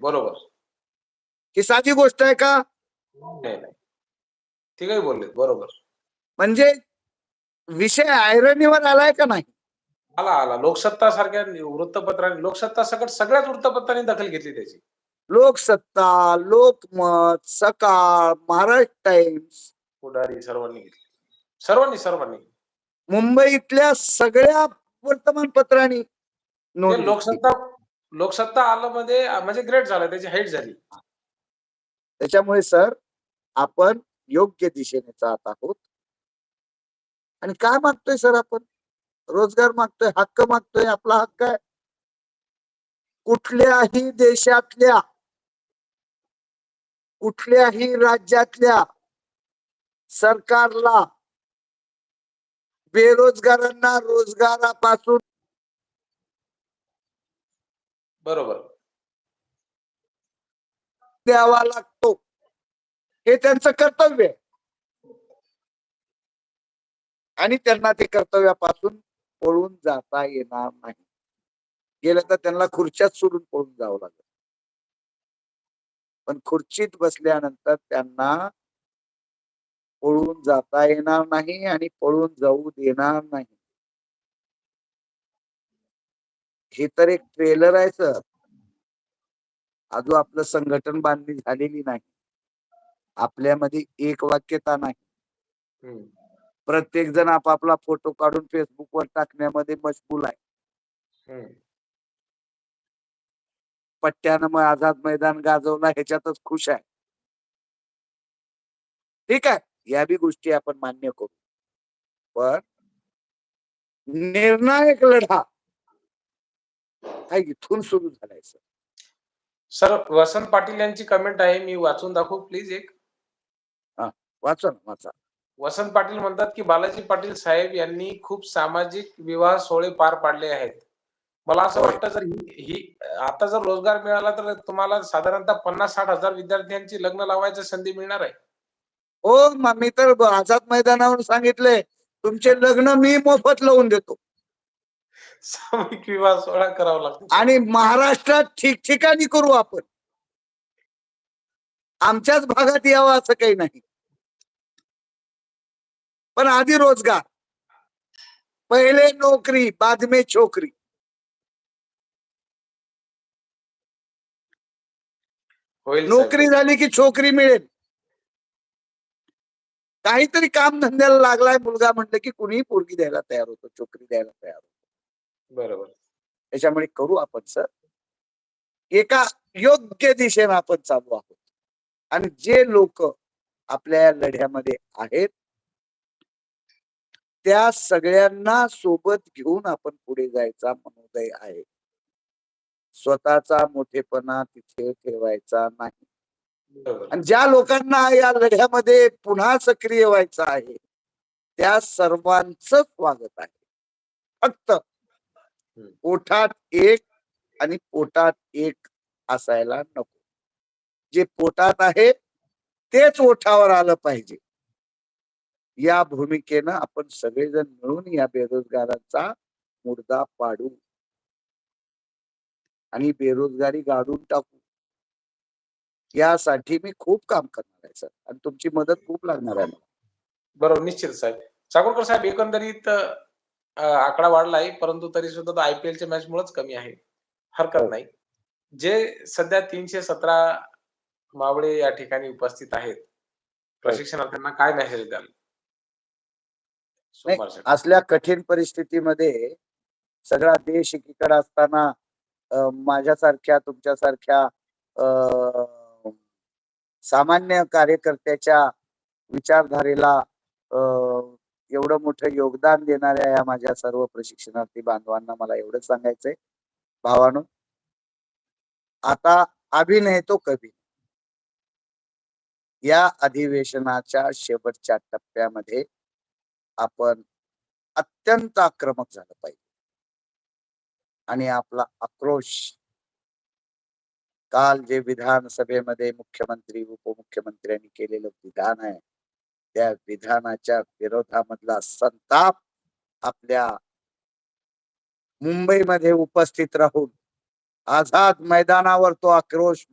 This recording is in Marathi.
बरोबर. ही साधी गोष्ट आहे का? नाही नाही. ठीकही बोलले बरोबर. म्हणजे विषय आयरनीवर आलाय का नाही? आला आला. लोकसत्ता सारख्या वृत्तपत्रांनी लोकसत्ता सकट सगळ्याच वृत्तपत्रांनी दखल घेतली त्याची. लोकसत्ता लोकमत सकाळ महाराष्ट्र टाइम्स. पुढारी सर्वांनी घेतली. सर्वांनी सर्वांनी. मुंबईतल्या सगळ्या वर्तमानपत्रांनी. लोकसत्ता लोकसत्ता आलं मध्ये म्हणजे ग्रेट झालं त्याची हाईट झाली. त्याच्यामुळे सर आपण योग्य दिशेने जात आहोत. आणि काय मागतोय सर आपण? रोजगार मागतोय हक्क मागतोय आपला हक्क आहे. कुठल्याही देशातल्या कुठल्याही राज्यातल्या सरकारला बेरोजगारांना रोजगारापासून बरोबर. द्यावा लागतो. हे त्यांचं कर्तव्य आहे. आणि त्यांना ते कर्तव्यापासून पळून जाता येणार नाही. गेलं तर त्यांना खुर्च्यात सोडून पळून जावं लागेल. पण खुर्चीत बसल्यानंतर त्यांना पळून जाता येणार नाही आणि पळून जाऊ देणार नाही. हे तर एक ट्रेलर आहे सर अजून आपलं संघटन बांधणी झालेली नाही. आपल्यामध्ये एक वाक्यता नाही. प्रत्येक जण आपापला फोटो काढून फेसबुकवर टाकण्यामध्ये मशगूल आहे. पट्ट्यानं मग आझाद मैदान गाजवला ह्याच्यातच खुश आहे. ठीक आहे. या बी गोष्टी आपण मान्य करू. पण निर्णायक लढा. हा इथून सुरू झालाय सर सर वसंत पाटील यांची कमेंट आहे मी वाचून दाखवू प्लीज एक. वाचा वाचा. वसंत पाटील म्हणतात की बालाजी पाटील साहेब यांनी खूप सामाजिक विवाह सोहळे पार पाडले आहेत. मला असं. वाटतं जर ही आता जर रोजगार मिळाला तर तुम्हाला साधारणतः पन्नास साठ हजार विद्यार्थ्यांची लग्न लावायची संधी मिळणार आहे. हो मग मी तर आझाद मैदानावर सांगितले तुमचे लग्न मी मोफत लावून देतो. सामूहिक विवाह सोहळा करावा लागतो. आणि महाराष्ट्रात ठिकठिकाणी करू आपण. आमच्याच भागात यावं असं काही नाही. पण आधी रोजगार. पहिले नोकरी बाद में छोकरी. नोकरी झाली की छोकरी मिळेल. काहीतरी काम धंद्याला लागलाय मुलगा म्हटलं की कुणीही पोरगी द्यायला तयार होतो छोकरी द्यायला तयार होतो. बरोबर. त्याच्यामुळे करू आपण सर. एका योग्य दिशेने आपण चालू आहोत. आणि जे लोक आपल्या या लढ्यामध्ये आहेत त्या सगळ्यांना सोबत घेऊन आपण पुढे जायचा मनोदय आहे. स्वतःचा मोठेपणा तिथे ठेवायचा नाही. आणि ज्या लोकांना या लढ्यामध्ये पुन्हा सक्रिय व्हायचं आहे त्या सर्वांच स्वागत आहे. फक्त पोटात एक आणि पोटात एक असायला नको. जे पोटात आहे तेच ओठावर आलं पाहिजे. या भूमिकेनं आपण सगळेजण मिळून या बेरोजगारांचा मुर्दा पाडू. आणि बेरोजगारी गाडून टाकू. यासाठी मी खूप काम करणार आहे सर. आणि तुमची मदत खूप लागणार आहे मला. बरोबर निश्चित साहेब. चाकूरकर साहेब एकंदरीत आकडा वाढलाय परंतु तरी सुद्धा आयपीएल च्या मॅच मुळेच कमी आहे हरकत हो. नाही जे सध्या तीनशे सतरा मावळे या ठिकाणी उपस्थित आहेत प्रशिक्षणार्थ्यांना काय मेसेज द्याल. असल्या कठीण परिस्थितीमध्ये सगळा देश एकीकडे असताना माझ्यासारख्या तुमच्यासारख्या सामान्य कार्यकर्त्याच्या विचारधारेला एवढं मोठं योगदान देणाऱ्या या माझ्या सर्व प्रशिक्षणार्थी बांधवांना मला एवढंच सांगायचंय. भावानो आता अभिनय तो कभी या अधिवेशनाच्या शेवटच्या टप्प्यामध्ये आपण अत्यंत आक्रमक झालं पाहिजे. आणि आपला आक्रोश काल जे विधानसभेमध्ये मुख्यमंत्री उपमुख्यमंत्र्यांनी केलेलं विधान आहे त्या विधानाच्या विरोधामधला संताप आपल्या मुंबईमध्ये उपस्थित राहून आझाद मैदानावर तो आक्रोश